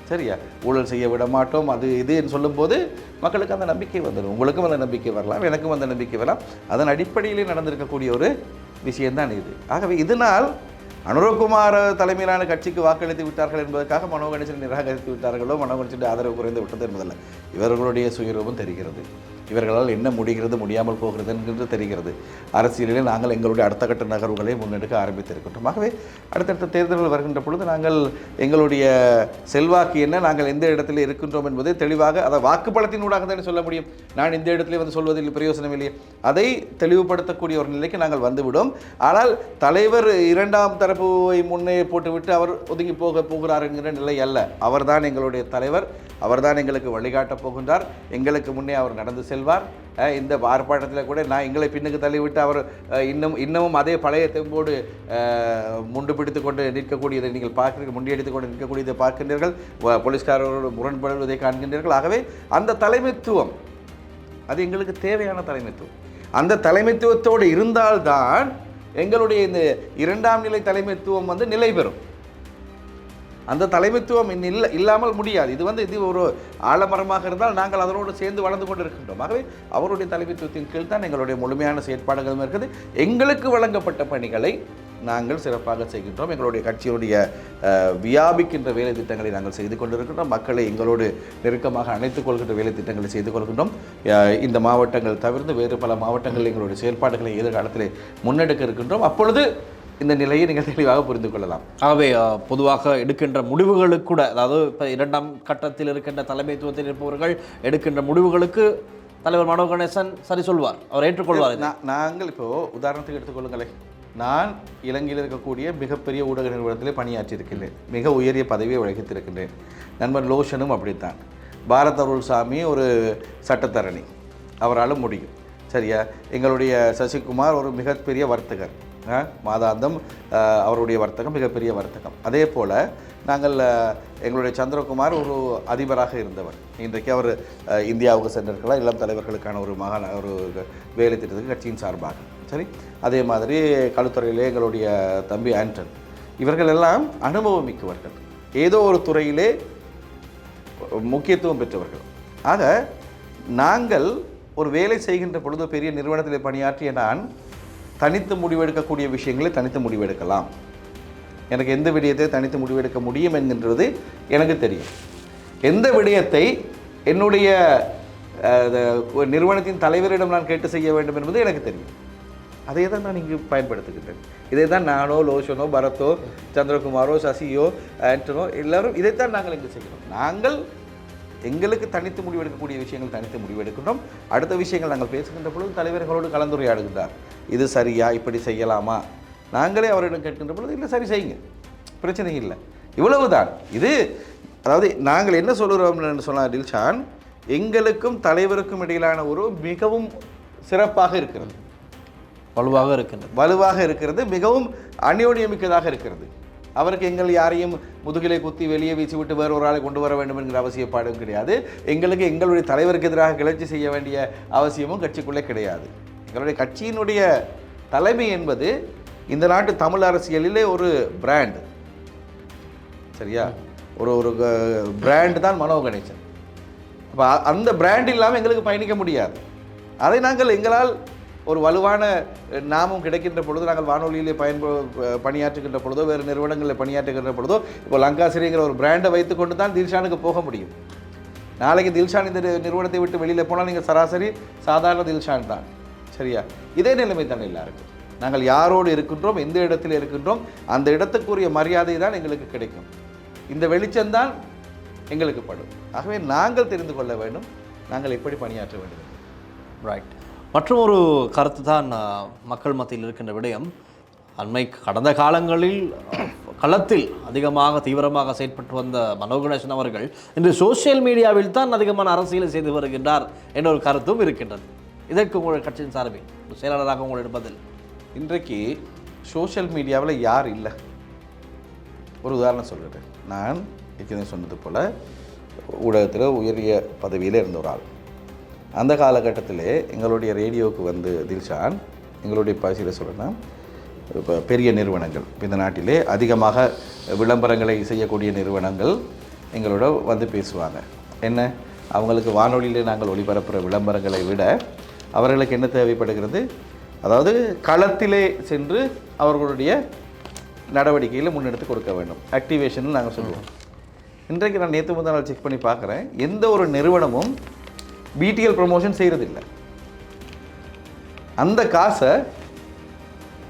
சரியா? ஊழல் செய்ய விட மாட்டோம் அது இதுன்னு சொல்லும்போது மக்களுக்கு அந்த நம்பிக்கை வந்துடும். உங்களுக்கும் அந்த நம்பிக்கை வரலாம் எனக்கும் அந்த நம்பிக்கை வரலாம். அதன் அடிப்படையிலே நடந்திருக்கக்கூடிய ஒரு விஷயம்தான் இது. ஆகவே இதனால் அனுரகுமார் தலைமையிலான கட்சிக்கு வாக்களித்து விட்டார்கள் என்பதற்காக மனோ கணேசன் நிராகரித்து விட்டார்களோ மனோ கணேசனுடைய ஆதரவு குறைந்து விட்டது என்பதல்ல. இவர்களுடைய சுயரூபம் தெரிகிறது. இவர்களால் என்ன முடிகிறது முடியாமல் போகிறது என்கிறது தெரிகிறது. அரசியலிலே நாங்கள் எங்களுடைய அடுத்த கட்ட நகர்வுகளை முன்னெடுக்க ஆரம்பித்திருக்கின்றோம். ஆகவே அடுத்தடுத்த தேர்தல்கள் வருகின்ற பொழுது நாங்கள் எங்களுடைய செல்வாக்கு என்ன நாங்கள் எந்த இடத்தில் இருக்கின்றோம் என்பதை தெளிவாக அதை வாக்குப்பலத்தினூடாக தானே சொல்ல முடியும். நான் இந்த இடத்துல வந்து சொல்வதில் பிரயோசனம் இல்லையே. அதை தெளிவுபடுத்தக்கூடிய ஒரு நிலைக்கு நாங்கள் வந்துவிடும். ஆனால் தலைவர் இரண்டாம் தரப்புவை முன்னே போட்டுவிட்டு அவர் ஒதுங்கி போக போகிறார் என்கிற நிலை அல்ல. அவர்தான் எங்களுடைய தலைவர். அவர்தான் எங்களுக்கு வழிகாட்டப் போகின்றார். எங்களுக்கு முன்னே அவர் நடந்து செல் செல்வார். இந்த ஆர்ப்பாட்டத்தில் கூட நான் எங்களை பின்னுக்கு தள்ளிவிட்டு அவர் இன்னும் இன்னமும் அதே பழைய தெம்போடு முண்டு பிடித்து கொண்டு நிற்கக்கூடியதை நீங்கள் பார்க்கிறீர்கள் முண்டியடித்து கொண்டு நிற்கக்கூடியதை பார்க்கின்றீர்கள் போலீஸ்காரர்களோடு முரண்படுவதை காண்கின்றீர்கள். ஆகவே அந்த தலைமைத்துவம் அது எங்களுக்கு தேவையான தலைமைத்துவம். அந்த தலைமைத்துவத்தோடு இருந்தால்தான் எங்களுடைய இந்த இரண்டாம் நிலை தலைமைத்துவம் வந்து நிலை பெறும். அந்த தலைமைத்துவம் இன்னும் இல்லை இல்லாமல் முடியாது. இது வந்து இது ஒரு ஆலமரமாக இருந்தால் நாங்கள் அதனோடு சேர்ந்து வளர்ந்து கொண்டு இருக்கின்றோம் ஆகவே அவருடைய தலைமைத்துவத்தின் கீழ் தான் எங்களுடைய முழுமையான செயற்பாடுகளும் இருக்குது. எங்களுக்கு வழங்கப்பட்ட பணிகளை நாங்கள் சிறப்பாக செய்கின்றோம். எங்களுடைய கட்சியினுடைய வியாபிக்கின்ற வேலை திட்டங்களை நாங்கள் செய்து கொண்டிருக்கின்றோம். மக்களை எங்களோடு நெருக்கமாக அணைத்துக் கொள்கின்ற வேலை திட்டங்களை செய்து கொள்கின்றோம். இந்த மாவட்டங்கள் தவிர்த்து வேறு பல மாவட்டங்களில் எங்களுடைய செயல்பாடுகளை எதிர்காலத்தில் முன்னெடுக்க இருக்கின்றோம். அப்பொழுது இந்த நிலையை நீங்கள் தெளிவாக புரிந்து கொள்ளலாம். ஆகவே பொதுவாக எடுக்கின்ற முடிவுகளுக்கு கூட அதாவது இப்போ இரண்டாம் கட்டத்தில் இருக்கின்ற தலைமைத்துவத்தில் இருப்பவர்கள் எடுக்கின்ற முடிவுகளுக்கு தலைவர் மனோ கணேசன் சரி சொல்வார் அவர் ஏற்றுக்கொள்வார் நாங்கள் இப்போ உதாரணத்துக்கு எடுத்துக்கொள்ளுங்களேன். நான் இலங்கையில் இருக்கக்கூடிய மிகப்பெரிய ஊடக நிறுவனத்திலே பணியாற்றியிருக்கின்றேன். மிக உயரிய பதவியை வகித்திருக்கின்றேன். நண்பர் லோஷனும் அப்படித்தான். பாரத் அருள் சாமி ஒரு சட்டத்தரணி. அவரால் முடியும். சரியா? எங்களுடைய சசிகுமார் ஒரு மிகப்பெரிய வர்த்தகர். மாதாந்தம் அவருடைய வர்த்தகம் மிகப்பெரிய வர்த்தகம். அதே போல் நாங்கள் எங்களுடைய சந்திரகுமார் ஒரு அதிபராக இருந்தவர். இன்றைக்கு அவர் இந்தியாவுக்கு சென்றிருக்கலாம். இளம் தலைவர்களுக்கான ஒரு மகான ஒரு வேலை திட்டத்துக்கு கட்சியின் சார்பாக. சரி? அதே மாதிரி கழுத்துறையிலே எங்களுடைய தம்பி ஆண்டன். இவர்கள் எல்லாம் அனுபவம் மிக்கவர்கள். ஏதோ ஒரு துறையிலே முக்கியத்துவம் பெற்றவர்கள். ஆக நாங்கள் ஒரு வேலை செய்கின்ற பொழுது பெரிய நிறுவனத்தில் பணியாற்றிய நான் தனித்து முடிவெடுக்கக்கூடிய விஷயங்களை தனித்து முடிவெடுக்கலாம். எனக்கு எந்த விடயத்தை தனித்து முடிவெடுக்க முடியும் என்கின்றது எனக்கு தெரியும். எந்த விடயத்தை என்னுடைய நிறுவனத்தின் தலைவரிடம் நான் கேட்டு செய்ய வேண்டும் என்பது எனக்கு தெரியும். அதை தான் நான் இங்கு பயன்படுத்துகின்றேன். இதை தான் நானோ லோஷனோ பரத்தோ சந்திரகுமாரோ சசியோ ஆண்டனோ எல்லாரும் இதைத்தான் நாங்கள் இங்கு செய்கிறோம். நாங்கள் எங்களுக்கு தனித்து முடிவெடுக்கக்கூடிய விஷயங்கள் தனித்து முடிவெடுக்கின்றோம் அடுத்த விஷயங்கள் நாங்கள் பேசுகின்ற பொழுது தலைவர்களோடு கலந்துரையாடுகின்றார். இது சரியா? இப்படி செய்யலாமா? நாங்களே அவரிடம் கேட்கின்ற பொழுது இல்லை சரி செய்யுங்க. பிரச்சனை இல்லை. இவ்வளவுதான். இது அதாவது நாங்கள் என்ன சொல்கிறோம் சொன்னால் டில்ஷான் எங்களுக்கும் தலைவருக்கும் இடையிலான ஒரு மிகவும் சிறப்பாக இருக்கிறது. வலுவாக இருக்கின்றது. வலுவாக இருக்கிறது மிகவும் அந்யோன்யமிக்கதாக இருக்கிறது. அவருக்கு எங்கள் யாரையும் முதுகிலை குத்தி வெளியே வீசி விட்டு வேறு ஒரு ஆளை கொண்டு வர வேண்டும் என்கிற அவசியப்பாடும் கிடையாது. எங்களுக்கு எங்களுடைய தலைவருக்கு எதிராக கிளர்ச்சி செய்ய வேண்டிய அவசியமும் கட்சிக்குள்ளே கிடையாது. எங்களுடைய கட்சியினுடைய தலைமை என்பது இந்த நாட்டு தமிழ் அரசியலிலே ஒரு பிராண்ட் சரியா? ஒரு ஒரு பிராண்டு தான் மனோ கணேசன் அப்போ அந்த பிராண்ட் இல்லாமல் எங்களுக்கு பயணிக்க முடியாது. அதை நாங்கள் எங்களால் ஒரு வலுவான நாமும் கிடைக்கின்ற பொழுது நாங்கள் வானொலியிலே பயன்ப பணியாற்றுகின்ற பொழுதோ வேறு நிறுவனங்களில் பணியாற்றுகின்ற பொழுதோ இப்போ லங்காசிரிங்கிற ஒரு பிராண்டை வைத்துக்கொண்டு தான் தில்ஷானுக்கு போக முடியும். நாளைக்கு தில்ஷான் இந்த நிறுவனத்தை விட்டு வெளியில் போனால் நீங்கள் சராசரி சாதாரண தில்ஷான் தான். சரியா? இதே நிலைமை தான் எல்லாருக்கும். நாங்கள் யாரோடு இருக்கின்றோம் எந்த இடத்தில் இருக்கின்றோம் அந்த இடத்துக்குரிய மரியாதை தான் எங்களுக்கு கிடைக்கும். இந்த வெளிச்சம்தான் எங்களுக்கு படும். ஆகவே நாங்கள் தெரிந்து கொள்ள வேண்டும் நாங்கள் எப்படி பணியாற்ற வேண்டும். ரைட் மற்றும் ஒரு கருத்து தான் மக்கள் மத்தியில் இருக்கின்ற விடயம். அண்மை கடந்த காலங்களில் களத்தில் அதிகமாக தீவிரமாக செயற்பட்டு வந்த மனோ கணேசன் அவர்கள் இன்று சோஷியல் மீடியாவில் தான் அதிகமான அரசியலை செய்து வருகின்றார் என்ற ஒரு கருத்தும் இருக்கின்றது. இதற்கு உங்களுடைய கட்சியின் சார்பில் செயலாளராக உங்களுடைய பதில். இன்றைக்கு சோஷியல் மீடியாவில் யார் இல்லை? ஒரு உதாரணம் சொல்கிறேன் நான் ஏற்கனவே சொன்னது போல் ஊடகத்தில் உயரிய பதவியில் இருந்த ஒரு ஆள். அந்த காலகட்டத்தில் எங்களுடைய ரேடியோவுக்கு வந்து தில்ஷான் எங்களுடைய பாசியில் சொல்லணும் இப்போ பெரிய நிறுவனங்கள். இந்த நாட்டிலே அதிகமாக விளம்பரங்களை செய்யக்கூடிய நிறுவனங்கள் எங்களோட வந்து பேசுவாங்க. என்ன? அவங்களுக்கு வானொலியில் நாங்கள் ஒளிபரப்புகிற விளம்பரங்களை விட அவர்களுக்கு என்ன தேவைப்படுகிறது? அதாவது களத்திலே சென்று அவர்களுடைய நடவடிக்கையில் முன்னெடுத்து கொடுக்க வேண்டும். ஆக்டிவேஷன் நாங்கள் சொல்லுவோம். இன்றைக்கு நான் நேற்று முதல் நாள் செக் பண்ணி பார்க்குறேன். எந்த ஒரு நிறுவனமும் பிடிஎல் ப்ரொமோஷன் செய்கிறதில்ல அந்த காசை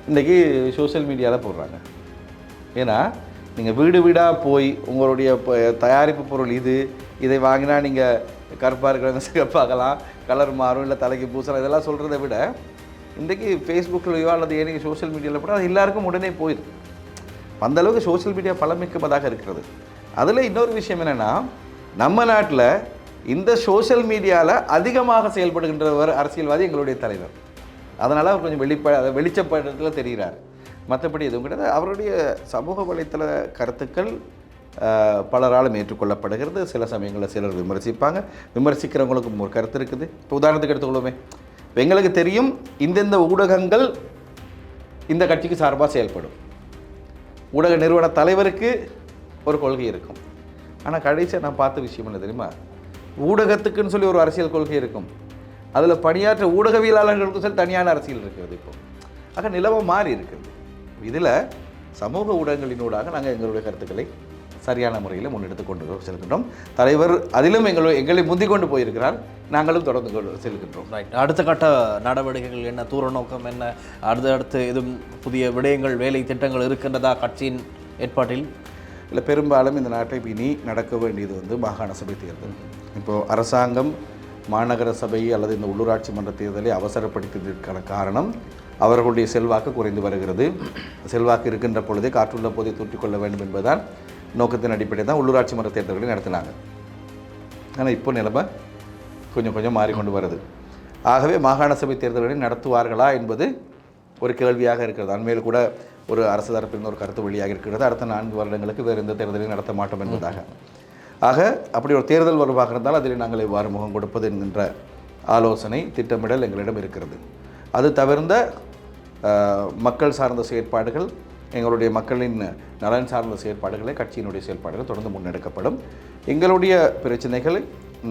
இன்றைக்கி சோஷியல் மீடியாவில் போடுறாங்க. ஏன்னா நீங்கள் வீடு வீடாக போய் உங்களுடைய ப- தயாரிப்பு பொருள் இது இதை வாங்கினா நீங்கள் கருப்பாக இருக்கிறவங்க சிறப்பாகலாம் கலர் மாறும் இல்லை தலைக்கு பூசலாம் இதெல்லாம் சொல்கிறத விட இன்றைக்கி ஃபேஸ்புக்கிலையோ அல்லது ஏனைய சோஷியல் மீடியாவில் போட்டால் அது எல்லாருக்கும் உடனே போயிடுது அந்தளவுக்கு சோசியல் சோஷியல் மீடியா பலமிக்கதாக இருக்கிறது. அதில் இன்னொரு விஷயம் என்னென்னா நம்ம நாட்டில் இந்த சோஷியல் மீடியாவில் அதிகமாக செயல்படுகின்றவர் அரசியல்வாதி எங்களுடைய தலைவர். அதனால் அவர் கொஞ்சம் வெளிப்ப வெளிச்சப்படத்தில் தெரிகிறார் மற்றபடி எதுவும் கிடையாது. அவருடைய சமூக வலைத்தள கருத்துக்கள் பலராலும் ஏற்றுக்கொள்ளப்படுகிறது. சில சமயங்களில் சிலர் விமர்சிப்பாங்க. விமர்சிக்கிறவங்களுக்கும் ஒரு கருத்து இருக்குது. இப்போ உதாரணத்துக்கு எடுத்துக்கொள்வோமே. இப்போ எங்களுக்கு தெரியும் இந்தந்த ஊடகங்கள் இந்த கட்சிக்கு சார்பாக செயல்படும். ஊடக நிறுவன தலைவருக்கு ஒரு கொள்கை இருக்கும். ஆனால் கடைசியாக நான் பார்த்த விஷயம் என்ன தெரியுமா? ஊடகத்துக்குன்னு சொல்லி ஒரு அரசியல் கொள்கை இருக்கும். அதில் பணியாற்ற ஊடகவியலாளர்களுக்கும் சொல்லி தனியான அரசியல் இருக்கிறது இப்போ. ஆக நிலவம் மாறி இருக்குது. இதில் சமூக ஊடகங்களினூடாக நாங்கள் எங்களுடைய கருத்துக்களை சரியான முறையில் முன்னெடுத்து கொண்டு செல்கின்றோம். தலைவர் அதிலும் எங்களை எங்களை முந்திக் கொண்டு போயிருக்கிறார். நாங்களும் தொடர்ந்து கொண்டு செல்கின்றோம். ரைட் அடுத்த கட்ட நடவடிக்கைகள் என்ன? தூர நோக்கம் என்ன? அடுத்து அடுத்து எதுவும் புதிய விடயங்கள் வேலை திட்டங்கள் இருக்கின்றதா கட்சியின் ஏற்பாட்டில்? இல்லை பெரும்பாலும் இந்த நாட்டை இனி நடக்க வேண்டியது வந்து மாகாண சபை தேர்தல். இப்போது அரசாங்கம் மாநகர சபை அல்லது இந்த உள்ளூராட்சி மன்ற தேர்தலை அவசரப்படுத்தியதற்கான காரணம் அவர்களுடைய செல்வாக்கு குறைந்து வருகிறது. செல்வாக்கு இருக்கின்ற பொழுதே காற்றுள்ள போதை தூற்றிக்கொள்ள வேண்டும் என்பதால் நோக்கத்தின் அடிப்படையில் தான் உள்ளூராட்சி மன்ற தேர்தல்களை நடத்தினாங்க. ஆனால் இப்போ நிலைமை கொஞ்சம் கொஞ்சம் மாறிக்கொண்டு வருது. ஆகவே மாகாண சபை தேர்தல்களை நடத்துவார்களா என்பது ஒரு கேள்வியாக இருக்கிறது. அண்மையில் கூட ஒரு அரசு தரப்பில் ஒரு கருத்து வெளியாக இருக்கிறது. அடுத்த நான்கு வருடங்களுக்கு வேறு எந்த தேர்தலையும் நடத்த மாட்டோம் என்பதாக. ஆக அப்படி ஒரு தேர்தல் வருவாக இருந்தால் அதில் நாங்கள் எவ்வாறு முகம் கொடுப்பது என்கின்ற ஆலோசனை திட்டமிடல் எங்களிடம் இருக்கிறது. அது தவிர்ந்த மக்கள் சார்ந்த செயற்பாடுகள் எங்களுடைய மக்களின் நலன் சார்ந்த செயற்பாடுகளை கட்சியினுடைய செயல்பாடுகள் தொடர்ந்து முன்னெடுக்கப்படும். எங்களுடைய பிரச்சனைகளை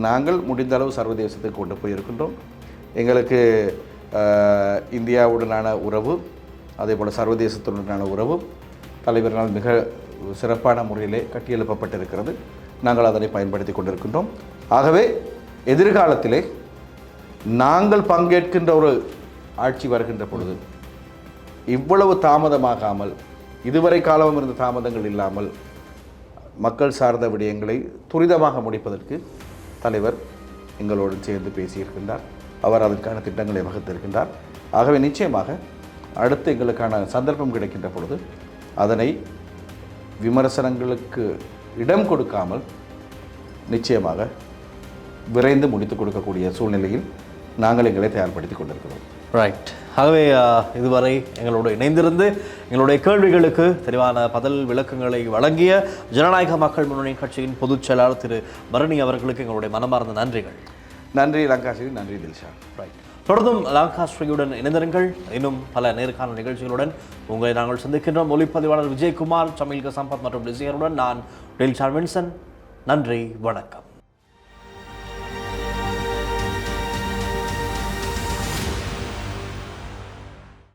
நாங்கள் முடிந்த அளவு சர்வதேசத்துக்கு கொண்டு போயிருக்கின்றோம். எங்களுக்கு இந்தியாவுடனான உறவு அதே போல் சர்வதேசத்துடனான உறவு தலைவர்களால் மிக சிறப்பான முறையிலே கட்டியெழுப்பப்பட்டிருக்கிறது. நாங்கள் அதனை பயன்படுத்தி கொண்டிருக்கின்றோம். ஆகவே எதிர்காலத்திலே நாங்கள் பங்கேற்கின்ற ஒரு ஆட்சி வருகின்ற பொழுது இவ்வளவு தாமதமாகாமல் இதுவரை காலமும் இருந்த தாமதங்கள் இல்லாமல் மக்கள் சார்ந்த விடயங்களை துரிதமாக முடிப்பதற்கு தலைவர் எங்களோடு சேர்ந்து பேசியிருக்கின்றார். அவர் அதற்கான திட்டங்களை வகுத்திருக்கின்றார். ஆகவே நிச்சயமாக அடுத்து எங்களுக்கான சந்தர்ப்பம் கிடைக்கின்ற பொழுது அதனை விமர்சனங்களுக்கு இடம் கொடுக்காமல் நிச்சயமாக விரைந்து முடித்து கொடுக்கக்கூடிய சூழ்நிலையில் நாங்கள் எங்களை தயார்படுத்தி கொண்டிருக்கிறோம். ரைட் ஆகவே இதுவரை எங்களோடு இணைந்திருந்து எங்களுடைய கேள்விகளுக்கு தெளிவான பதில் விளக்கங்களை வழங்கிய ஜனநாயக மக்கள் முன்னணி கட்சியின் பொதுச் செயலாளர் திரு பரணி அவர்களுக்கு எங்களுடைய மனமார்ந்த நன்றிகள். நன்றி லங்காஸ்ரீ நன்றி தில்ஷா. ரைட் தொடர்ந்தும் லாங்காஸ்ட்ரியுடன் இணைந்திருங்கள். இன்னும் பல நேர்காணல் நிகழ்ச்சிகளுடன் உங்களை நாங்கள் சந்திக்கின்றோம். ஒளிப்பதிவாளர் விஜயகுமார் சமீல்க சம்பத் மற்றும் டிசியருடன் நான் டெல் சார்வின்சன் நன்றி வணக்கம்.